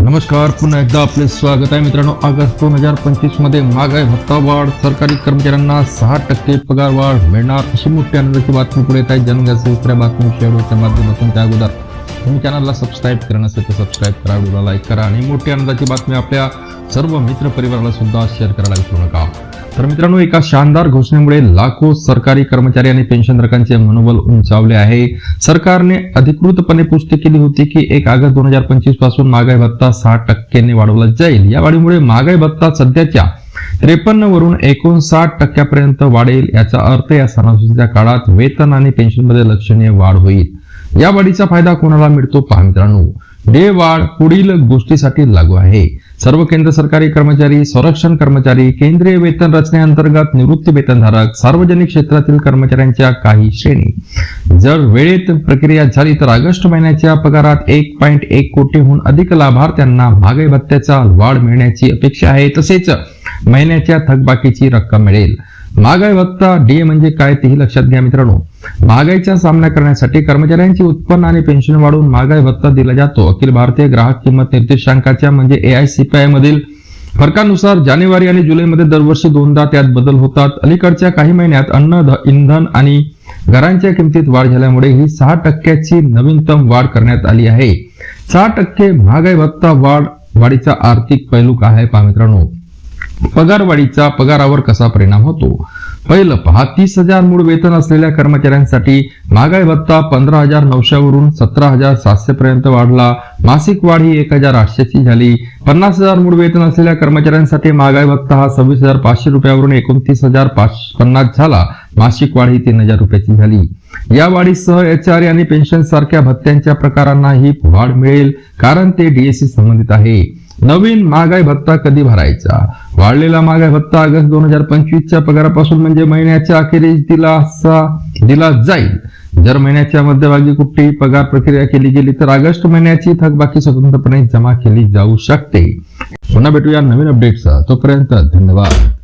नमस्कार पुन्हा एकदा आपले स्वागत आहे मित्रांनो. ऑगस्ट दोन हजार पंचवीसमध्ये महागाई भत्ता वाढ सरकारी कर्मचाऱ्यांना सहा टक्के पगार वाढ मिळणार अशी मोठी आनंदाची बातमी पुढे येत आहे. जाणून दुसऱ्या बातमी शेअरच्या माध्यमातून. त्या अगोदर तुम्ही चॅनलला सबस्क्राईब करा नसेल तर सबस्क्राईब करा व्हिडिओला लाईक करा आणि मोठी आनंदाची बातमी आपल्या सर्व मित्र परिवाराला सुद्धा शेअर करायला विसरू नका. तर मित्रांनो एका शानदार घोषणेमुळे लाखो सरकारी कर्मचारी आणि पेन्शनधारकांचे मनोबल उंचावले आहे. सरकारने अधिकृतपणे पुष्टी केली होती की एक ऑगस्ट दोन हजार पंचवीसपासून महागाई भत्ता सहा टक्क्यांनी वाढवला जाईल. या वाढीमुळे महागाई भत्ता सध्याच्या त्रेपन्न वरून एकोणसाठ टक्क्यापर्यंत वाढेल याचा अर्थ या सणासुदीच्या काळात वेतन आणि पेन्शनमध्ये लक्षणीय वाढ होईल. या वाढीचा फायदा कोणाला मिळतो पहा मित्रांनो. डे वाढ पुढील गोष्टीसाठी लागू आहे. सर्व केंद्र सरकारी कर्मचारी संरक्षण कर्मचारी केंद्रीय वेतन रचनेअंतर्गत निवृत्ती वेतनधारक सार्वजनिक क्षेत्रातील कर्मचाऱ्यांच्या काही श्रेणी. जर वेळेत प्रक्रिया झाली तर ऑगस्ट महिन्याच्या पगारात एक पॉईंट एक कोटीहून अधिक लाभार्थ्यांना महागाई भत्त्याचा वाढ मिळण्याची अपेक्षा आहे. तसेच महिन्याच्या थकबाकीची रक्कम मिळेल. महागाई भत्ता डीए म्हणजे काय तेही लक्षात घ्या मित्रांनो. महागाईचा सामना करण्यासाठी कर्मचाऱ्यांचे उत्पन्न आणि पेन्शन वाढवून महागाई भत्ता दिला जातो. अखिल भारतीय ग्राहक किंमत निर्देशांकाच्या म्हणजे एआयसीपीआय मधील फरकानुसार जानेवारी आणि जुलैमध्ये दरवर्षी दोनदा त्यात बदल होतात. अलीकडच्या काही महिन्यात अन्न इंधन आणि घरांच्या किमतीत वाढ झाल्यामुळे ही सहा टक्क्याची नवीनतम वाढ करण्यात आली आहे. सहा टक्के महागाई भत्ता वाढ वाढीचा आर्थिक पैलू काय आहे पहा मित्रांनो. पगारवाढीचा पगारावर कसा परिणाम होतो? पहिलं पहा तीस हजार मूळ वेतन असलेल्या कर्मचाऱ्यांसाठी महागाई भत्ता पंधरा हजार नऊशेवरून सतरा हजार सातशे पर्यंत वाढला. मासिक वाढ ही एक हजार आठशेची झाली. पन्नास हजार मूळ वेतन असलेल्या कर्मचाऱ्यांसाठी महागाई भत्ता हा सव्वीस हजार पाचशे रुपयावरून एकोणतीस हजार पाचशे पन्नास झाला. मासिक वाढ ही तीन हजार रुपयाची झाली. या वाढीसह एच आर आणि पेन्शन सारख्या भत्त्यांच्या प्रकारांना ही वाढ मिळेल कारण ते डीएससी संबंधित आहे. नवीन महागाई भत्ता कधी भरायचा? वाढलेला महागाई भत्ता ऑगस्ट दोन हजार पंचवीसच्या पगारापासून म्हणजे महिन्याच्या अखेरीस दिला असा दिला जाईल. जर महिन्याच्या मध्यभागी कुठेही पगार प्रक्रिया केली गेली तर ऑगस्ट महिन्याची थकबाकी स्वतंत्रपणे जमा केली जाऊ शकते. पुन्हा भेटूया नवीन अपडेटचा तोपर्यंत धन्यवाद.